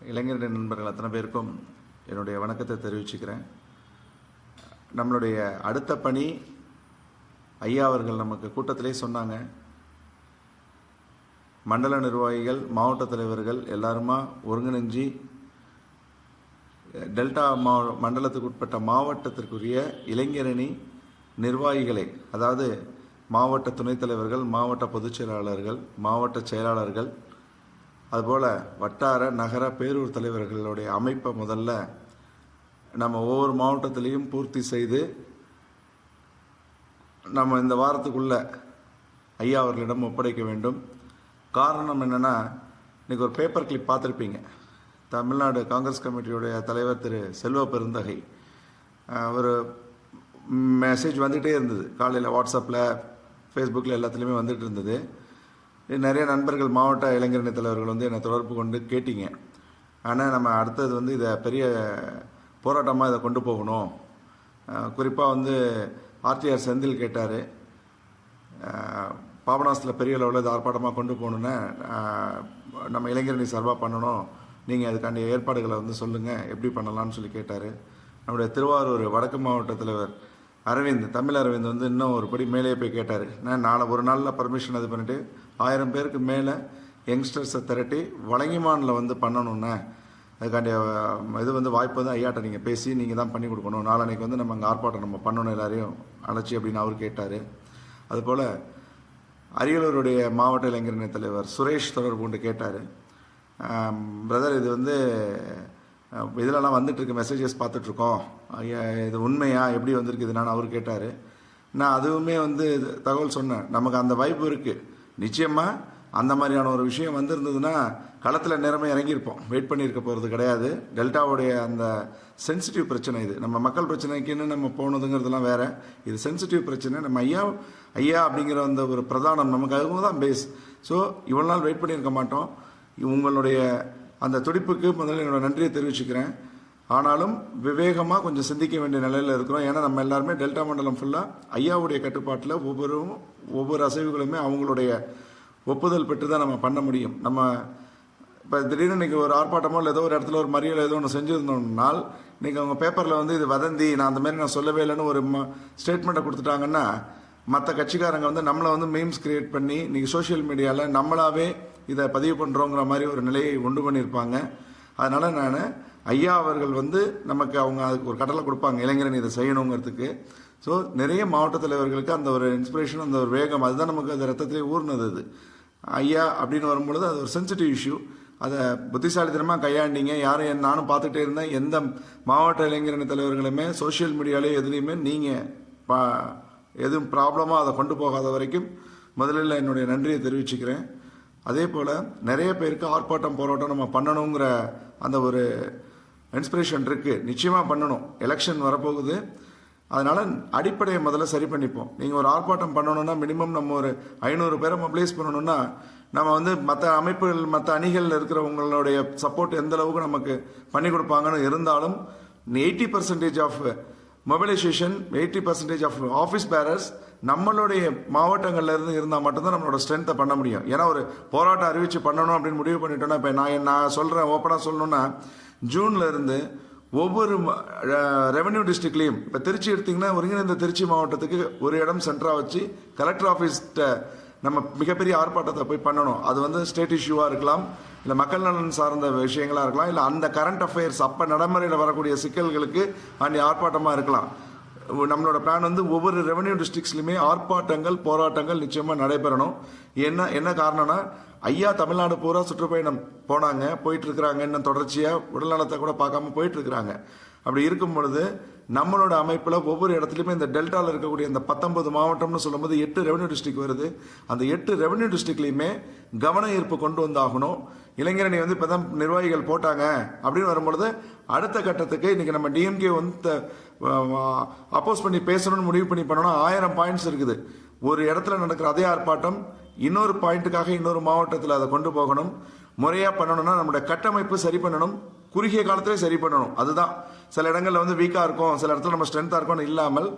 இளைஞரணி நண்பர்கள் அத்தனை பேருக்கும் என்னுடைய வணக்கத்தை தெரிவிச்சுக்கிறேன். நம்மளுடைய அடுத்த பணி ஐயா அவர்கள் நமக்கு கூட்டத்திலே சொன்னாங்க. மண்டல நிர்வாகிகள் மாவட்ட தலைவர்கள் எல்லாருமா ஒருங்கிணைஞ்சி டெல்டா மா மண்டலத்துக்கு உட்பட்ட மாவட்டத்திற்குரிய இளைஞரணி நிர்வாகிகளை அதாவது மாவட்ட துணைத் தலைவர்கள் மாவட்ட பொதுச் செயலாளர்கள் மாவட்ட செயலாளர்கள் அதுபோல் வட்டார நகர பேரூர் தலைவர்களுடைய அமைப்பை முதல்ல நம்ம ஒவ்வொரு மாவட்டத்திலையும் பூர்த்தி செய்து நம்ம இந்த வாரத்துக்குள்ள ஐயா அவர்களிடம் ஒப்படைக்க வேண்டும். காரணம் என்னென்னா இன்றைக்கி ஒரு பேப்பர் கிளிப் பார்த்துருப்பீங்க. தமிழ்நாடு காங்கிரஸ் கமிட்டியுடைய தலைவர் திரு செல்வ பெருந்தகை. ஒரு மெசேஜ் வந்துகிட்டே இருந்தது. காலையில் வாட்ஸ்அப்பில் ஃபேஸ்புக்கில் எல்லாத்துலேயுமே வந்துட்டு இருந்தது. நிறைய நண்பர்கள் மாவட்ட இளைஞரணி தலைவர்கள் வந்து என்னை தொடர்பு கொண்டு கேட்டீங்க. ஆனால் நம்ம அடுத்தது வந்து இதை பெரிய போராட்டமாக இதை கொண்டு போகணும். குறிப்பாக வந்து ஆர்டிஆர் செந்தில் கேட்டார். பாபநாசத்தில் பெரிய அளவில் இது ஆர்ப்பாட்டமாக கொண்டு போகணுன்னு நம்ம இளைஞரணி சார்பாக பண்ணணும். நீங்கள் அதுக்காண்டி ஏற்பாடுகளை வந்து சொல்லுங்கள் எப்படி பண்ணலாம்னு சொல்லி கேட்டார். நம்முடைய திருவாரூர் வடக்கு மாவட்ட தலைவர் அரவிந்த் தமிழ் அரவிந்த் வந்து இன்னும் ஒரு படி மேலே போய் கேட்டார். நான் நாளை ஒரு நாளில் பர்மிஷன் இது பண்ணிவிட்டு ஆயிரம் பேருக்கு மேலே யங்ஸ்டர்ஸை திரட்டி வழங்கிமானில் வந்து பண்ணணுண்ணே அதுக்காண்டி இது வந்து வாய்ப்பு வந்து ஐயாட்ட நீங்கள் பேசி நீங்கள் தான் பண்ணி கொடுக்கணும். நாளன்னைக்கு வந்து நம்ம அங்கே ஆர்ப்பாட்டம் நம்ம பண்ணணும் எல்லாரையும் அழைச்சி அப்படின்னு அவர் கேட்டார். அதுபோல் அரியலூருடைய மாவட்ட இளைஞரணி தலைவர் சுரேஷ் தொடர்பு கொண்டு கேட்டார். பிரதர் இது வந்து இதிலலாம் இதுலலாம் மெசேஜஸ் பார்த்துட்ருக்கோம் ஐயா இது உண்மையா? எப்படி வந்திருக்கு இதுனான்னு அவர் கேட்டார். நான் அதுவுமே வந்து இது தகவல் சொன்னேன். நமக்கு அந்த வாய்ப்பு இருக்குது நிச்சயமாக அந்த மாதிரியான ஒரு விஷயம் வந்திருந்ததுன்னா களத்தில் நேரமே இறங்கியிருப்போம். வெயிட் பண்ணியிருக்க போகிறது கிடையாது. டெல்டாவுடைய அந்த சென்சிட்டிவ் பிரச்சனை இது. நம்ம மக்கள் பிரச்சனைக்குன்னு நம்ம போனதுங்கிறதுலாம் வேறு. இது சென்சிட்டிவ் பிரச்சனை. நம்ம ஐயா ஐயா அப்படிங்கிற அந்த ஒரு பிரதானம் நமக்கு அதுவும் தான் பேஸ் ஸோ இவ்வளோ நாள் வெயிட் பண்ணியிருக்க மாட்டோம். உங்களுடைய அந்த துடிப்புக்கு முதல்ல என்னோடய நன்றியை தெரிவிச்சுக்கிறேன். ஆனாலும் விவேகமாக கொஞ்சம் சிந்திக்க வேண்டிய நிலையில் இருக்கிறோம். ஏன்னா நம்ம எல்லாருமே டெல்டா மண்டலம் ஃபுல்லாக ஐயாவுடைய கட்டுப்பாட்டில் ஒவ்வொரு ஒவ்வொரு அசைவுகளுமே அவங்களுடைய ஒப்புதல் பெற்று தான் நம்ம பண்ண முடியும். நம்ம இப்போ திடீர்னு இன்றைக்கி ஒரு ஆர்ப்பாட்டமோ இல்லை ஏதோ ஒரு இடத்துல ஒரு மறியல் ஏதோ ஒன்று செஞ்சுருந்தோம்னால் இன்றைக்கி அவங்க பேப்பரில் வந்து இது வதந்தி நான் அந்த மாதிரி நான் சொல்லவே இல்லைன்னு ஒரு ஸ்டேட்மெண்ட்டை கொடுத்துட்டாங்கன்னா மற்ற கட்சிக்காரங்க வந்து நம்மளை வந்து மீம்ஸ் கிரியேட் பண்ணி இன்றைக்கி சோஷியல் மீடியாவில் நம்மளாவே இதை பதிவு பண்ணுறோங்கிற மாதிரி ஒரு நிலையை உண்டு பண்ணியிருப்பாங்க. அதனால் நான் ஐயா அவர்கள் வந்து நமக்கு அவங்க அதுக்கு ஒரு கடலை கொடுப்பாங்க இளைஞரன் இதை செய்யணுங்கிறதுக்கு. ஸோ நிறைய மாவட்ட தலைவர்களுக்கு அந்த ஒரு இன்ஸ்பிரேஷன் அந்த ஒரு வேகம் அதுதான் நமக்கு அந்த ரத்தத்திலே ஊர்னது அது. ஐயா அப்படின்னு வரும்பொழுது அது ஒரு சென்சிட்டிவ் இஷ்யூ அதை புத்திசாலித்தனமாக கையாண்டீங்க. யாரும் நானும் பார்த்துட்டே இருந்தேன். எந்த மாவட்ட இளைஞரணி தலைவர்களுமே சோஷியல் மீடியாலே எதுலேயுமே நீங்கள் பா எதுவும் ப்ராப்ளமாக அதை கொண்டு போகாத வரைக்கும் முதலில் என்னுடைய நன்றியை தெரிவிச்சுக்கிறேன். அதே போல் நிறைய பேருக்கு ஆர்ப்பாட்டம் போராட்டம் நம்ம பண்ணணுங்கிற அந்த ஒரு இன்ஸ்பிரேஷன் இருக்குது நிச்சயமாக பண்ணணும். எலெக்ஷன் வரப்போகுது. அதனால் அடிப்படையை முதல்ல சரி பண்ணிப்போம். நீங்கள் ஒரு ஆர்ப்பாட்டம் பண்ணணும்னா மினிமம் நம்ம ஒரு ஐநூறு பேரை மொபிலைஸ் பண்ணணும்னா நம்ம வந்து மற்ற அமைப்புகள் மற்ற அணிகளில் இருக்கிறவங்களுடைய சப்போர்ட் எந்த அளவுக்கு நமக்கு பண்ணி கொடுப்பாங்கன்னு இருந்தாலும் eighty percentage of mobilisation eighty percentage of office bearers நம்மளுடைய மாவட்டங்களில் இருந்து இருந்தால் மட்டும்தான் நம்மளோட ஸ்ட்ரென்த்தை பண்ண முடியும். ஏன்னா ஒரு போராட்டம் அறிவித்து பண்ணணும் அப்படின்னு முடிவு பண்ணிட்டோன்னா இப்போ நான் நான் சொல்கிறேன் ஓப்பனாக சொல்லணும்னா ஜூன்ல இருந்து ஒவ்வொரு ரெவன்யூ டிஸ்ட்ரிக்ட்லேயும் இப்போ திருச்சி எடுத்திங்கன்னா ஒருங்கிணைந்த திருச்சி மாவட்டத்துக்கு ஒரு இடம் சென்டராக வச்சு கலெக்டர் ஆஃபீஸ்கிட்ட நம்ம மிகப்பெரிய ஆர்ப்பாட்டத்தை போய் பண்ணணும். அது வந்து ஸ்டேட் இஷ்யூவாக இருக்கலாம் இல்லை மக்கள் நலன் சார்ந்த விஷயங்களாக இருக்கலாம் இல்லை அந்த கரண்ட் அஃபேர்ஸ் அப்போ நடைமுறையில் வரக்கூடிய சிக்கல்களுக்கு அந்த ஆர்ப்பாட்டமாக இருக்கலாம். நம்மளோட பிளான் வந்து ஒவ்வொரு ரெவன்யூ டிஸ்ட்ரிக்ஸ்லையுமே ஆர்ப்பாட்டங்கள் போராட்டங்கள் நிச்சயமாக நடைபெறணும். என்ன என்ன காரணம்னா ஐயா தமிழ்நாடு பூரா சுற்றுப்பயணம் போனாங்க போயிட்டு இருக்கிறாங்க இன்னும் தொடர்ச்சியாக உடல்நலத்தை கூட பார்க்காம போயிட்டு இருக்கிறாங்க. அப்படி இருக்கும் பொழுது நம்மளோட அமைப்பில் ஒவ்வொரு இடத்துலையுமே இந்த டெல்டாவில் இருக்கக்கூடிய இந்த பத்தொன்பது மாவட்டம்னு சொல்லும்போது எட்டு ரெவன்யூ டிஸ்ட்ரிக் வருது. அந்த எட்டு ரெவன்யூ டிஸ்ட்ரிக்ட்லையுமே கவன ஈர்ப்பு கொண்டு வந்தாகணும். இளைஞரணி வந்து இப்போ தான் நிர்வாகிகள் போட்டாங்க அப்படின்னு வரும்பொழுது அடுத்த கட்டத்துக்கு இன்றைக்கி நம்ம டிஎம்கே வந்து அப்போஸ் பண்ணி பேசணும்னு முடிவு பண்ணி பண்ணணும் ஆயிரம் பாயிண்ட்ஸ் இருக்குது. ஒரு இடத்துல நடக்கிற அதே ஆர்ப்பாட்டம் இன்னொரு பாயிண்ட்டுக்காக இன்னொரு மாவட்டத்தில் அதை கொண்டு போகணும். முறையாக பண்ணணும்னா நம்மளோட கட்டமைப்பு சரி பண்ணணும். குறுகிய காலத்திலே சரி பண்ணணும். அதுதான். சில இடங்களில் வந்து வீக்காக இருக்கும். சில இடத்துல நம்ம ஸ்ட்ரென்த்தாக இருக்கும்னு இல்லாமல்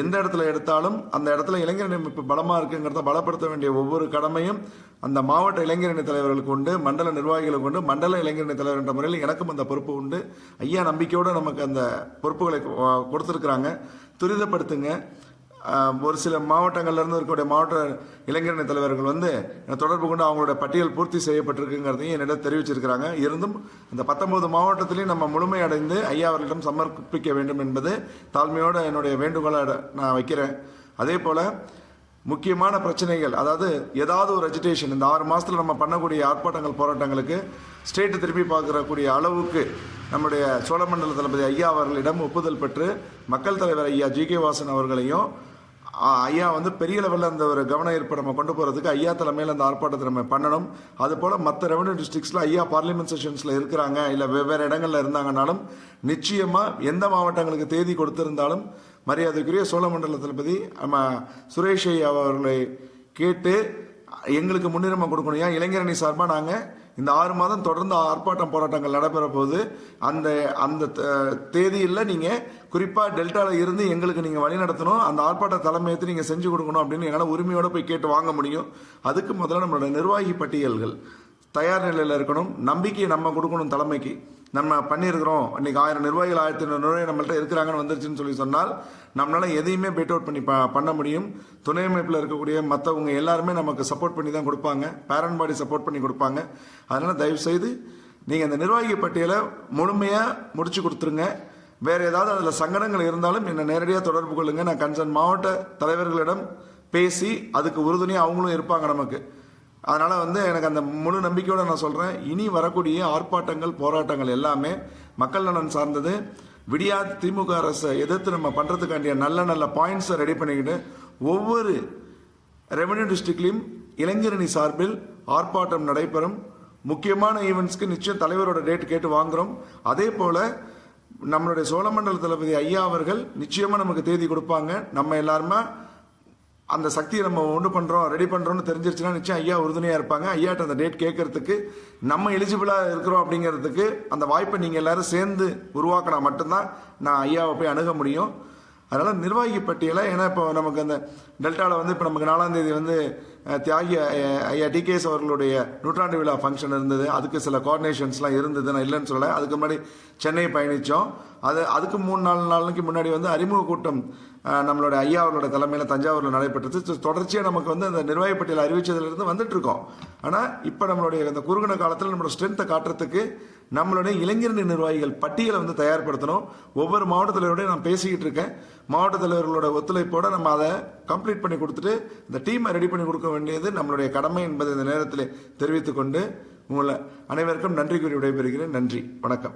எந்த இடத்துல எடுத்தாலும் அந்த இடத்துல இளைஞர் அமைப்பு பலமாக இருக்குங்கிறத பலப்படுத்த வேண்டிய ஒவ்வொரு கடமையும் அந்த மாவட்ட இளைஞரணி தலைவர்களுக்கு உண்டு மண்டல நிர்வாகிகளுக்கு உண்டு மண்டல இளைஞரணி தலைவர் என்ற முறையில் எனக்கும் அந்த பொறுப்பு உண்டு. ஐயா நம்பிக்கையோடு நமக்கு அந்த பொறுப்புகளை கொடுத்துருக்குறாங்க. துரிதப்படுத்துங்க. ஒரு சில மாவட்டங்கள்லேருந்து இருக்கக்கூடிய மாவட்ட இளைஞரணி தலைவர்கள் வந்து தொடர்பு கொண்டு அவங்களோட பட்டியல் பூர்த்தி செய்யப்பட்டிருக்குங்கிறதையும் என்னிடம் தெரிவிச்சிருக்கிறாங்க. இருந்தும் அந்த பத்தொன்பது மாவட்டத்திலையும் நம்ம முழுமையடைந்து ஐயா அவர்களிடம் சமர்ப்பிக்க வேண்டும் என்பது தாழ்மையோட என்னுடைய வேண்டுகோளை நான் வைக்கிறேன். அதே போல் முக்கியமான பிரச்சனைகள் அதாவது ஏதாவது ஒரு அஜிடேஷன் இந்த ஆறு மாதத்தில் நம்ம பண்ணக்கூடிய ஆர்ப்பாட்டங்கள் போராட்டங்களுக்கு ஸ்டேட்டு திருப்பி பார்க்கக்கூடிய அளவுக்கு நம்முடைய சோழமண்டல தளபதி ஐயா அவர்களிடம் ஒப்புதல் பெற்று மக்கள் தலைவர் ஐயா ஜி கே வாசன் அவர்களையும் ஐயா வந்து பெரிய லெவலில் அந்த ஒரு கவன ஈர்ப்பு நம்ம கொண்டு போகிறதுக்கு ஐயா தலைமையில் அந்த ஆர்ப்பாட்டத்தை நம்ம பண்ணணும். அதுபோல் மற்ற ரெவன்யூ டிஸ்ட்ரிக்ஸில் ஐயா பார்லிமெண்ட் செஷன்ஸில் இருக்கிறாங்க இல்லை வெவ்வேறு இடங்களில் இருந்தாங்கனாலும் நிச்சயமாக எந்த மாவட்டங்களுக்கு தேதி கொடுத்திருந்தாலும் மரியாதைக்குரிய சோழமண்டல தளபதி நம்ம சுரேஷ் ஐயா அவர்களை கேட்டு எங்களுக்கு முன்னுரிமை கொடுக்கணும். ஏன்? இளைஞரணி சார்பாக நாங்கள் இந்த ஆறு மாதம் தொடர்ந்து ஆர்ப்பாட்டம் போராட்டங்கள் நடைபெற போது அந்த அந்த த- தேதியில் நீங்கள் குறிப்பாக டெல்டாவில் இருந்து எங்களுக்கு நீங்கள் வழி நடத்தணும். அந்த ஆர்ப்பாட்ட தலைமையத்தை நீங்கள் செஞ்சு கொடுக்கணும் அப்படின்னு என்னால் உரிமையோடு போய் கேட்டு வாங்க முடியும். அதுக்கு முதல்ல நம்மளோட நிர்வாகி பட்டியல்கள். தயார் நிலையில் இருக்கணும். நம்பிக்கையை நம்ம கொடுக்கணும் தலைமைக்கு. நம்ம பண்ணியிருக்கிறோம். இன்றைக்கி ஆயிரம் நிர்வாகிகள் ஆயிரத்தி ஐநூறு நிர்வாகிகள் நம்மள்ட்ட இருக்கிறாங்கன்னு வந்துருச்சுன்னு சொல்லி சொன்னால் நம்மளால் எதையுமே பெட் அவுட் பண்ணி ப- பண்ண முடியும். துணை அமைப்பில் இருக்கக்கூடிய மற்றவங்க எல்லாருமே நமக்கு சப்போர்ட் பண்ணி தான் கொடுப்பாங்க. பேரண்ட் பாடி சப்போர்ட் பண்ணி கொடுப்பாங்க. அதனால் தயவுசெய்து நீங்கள் அந்த நிர்வாகி பட்டியலை முழுமையாக முடிச்சு கொடுத்துருங்க. வேறு ஏதாவது அதில் சங்கடங்கள் இருந்தாலும் என்னை நேரடியாக தொடர்பு கொள்ளுங்கள் நான் கன்சர்ன் மாவட்ட தலைவர்களிடம் பேசி அதுக்கு உறுதுணையாக அவங்களும் இருப்பாங்க நமக்கு. அதனால் வந்து எனக்கு அந்த முழு நம்பிக்கையோடு நான் சொல்கிறேன் இனி வரக்கூடிய ஆர்ப்பாட்டங்கள் போராட்டங்கள் எல்லாமே மக்கள் நலன் சார்ந்தது. விடியா திமுக அரசை எதிர்த்து நம்ம பண்ணுறதுக்காண்டிய நல்ல நல்ல பாயிண்ட்ஸை ரெடி பண்ணிக்கிட்டு ஒவ்வொரு ரெவன்யூ டிஸ்ட்ரிக்ட்லையும் இளைஞரணி சார்பில் ஆர்ப்பாட்டம் நடைபெறும். முக்கியமான ஈவெண்ட்ஸ்க்கு நிச்சயம் தலைவரோட டேட் கேட்டு வாங்குகிறோம் அதே போல் நம்மளுடைய சோழமண்டல தளபதி ஐயா அவர்கள் நிச்சயமாக நமக்கு தேதி கொடுப்பாங்க. நம்ம எல்லாருமே அந்த சக்தியை நம்ம ஒன்று பண்ணுறோம் ரெடி பண்ணுறோம்னு தெரிஞ்சிருச்சுன்னா நிச்சயம் ஐயா உறுதுணையாக இருப்பாங்க. ஐயாட்ட அந்த டேட் கேட்கறதுக்கு நம்ம எலிஜிபிளாக இருக்கிறோம் அப்படிங்கிறதுக்கு அந்த வாய்ப்பை நீங்கள் எல்லோரும் சேர்ந்து உருவாக்கினா மட்டும்தான் நான் ஐயாவை போய் அணுக முடியும். அதனால் நிர்வாகி பட்டியலை ஏன்னா இப்போ நமக்கு அந்த டெல்டாவில் வந்து இப்போ நமக்கு நாலாம் தேதி வந்து தியாகி ஐயா டிகேஎஸ் அவர்களுடைய நூற்றாண்டு விழா ஃபங்க்ஷன் இருந்தது. அதுக்கு சில கோஆர்டினேஷன்ஸ்லாம் இருந்தது. நான் இல்லைன்னு சொல்லலை. அதுக்கு முன்னாடி சென்னை பயணித்தோம். அது அதுக்கு மூணு நாலு நாளைக்கு முன்னாடி வந்து அறிமுக கூட்டம் அஹ், நம்மளோட ஐயா அவர்களோட தலைமையில் தஞ்சாவூரில் நடைபெற்றது. தொடர்ச்சியாக நமக்கு வந்து அந்த நிர்வாகி பட்டியல் அறிவித்ததுலேருந்து வந்துட்டு இருக்கோம். ஆனால் இப்போ நம்மளுடைய அந்த குறுகின காலத்தில் நம்மளோட ஸ்ட்ரென்த்தை காட்டுறதுக்கு நம்மளுடைய இளைஞரணி நிர்வாகிகள் பட்டியலை வந்து தயார்படுத்தணும். ஒவ்வொரு மாவட்ட தலைவரோடய நான் பேசிக்கிட்டு இருக்கேன். மாவட்ட தலைவர்களோட ஒத்துழைப்போட நம்ம அதை கம்ப்ளீட் பண்ணி கொடுத்துட்டு இந்த டீமை ரெடி பண்ணி கொடுக்க வேண்டியது நம்மளுடைய கடமை என்பதை இந்த நேரத்தில் தெரிவித்துக்கொண்டு உங்களை அனைவருக்கும் நன்றி கூறி விடைபெறுகிறேன். நன்றி. வணக்கம்.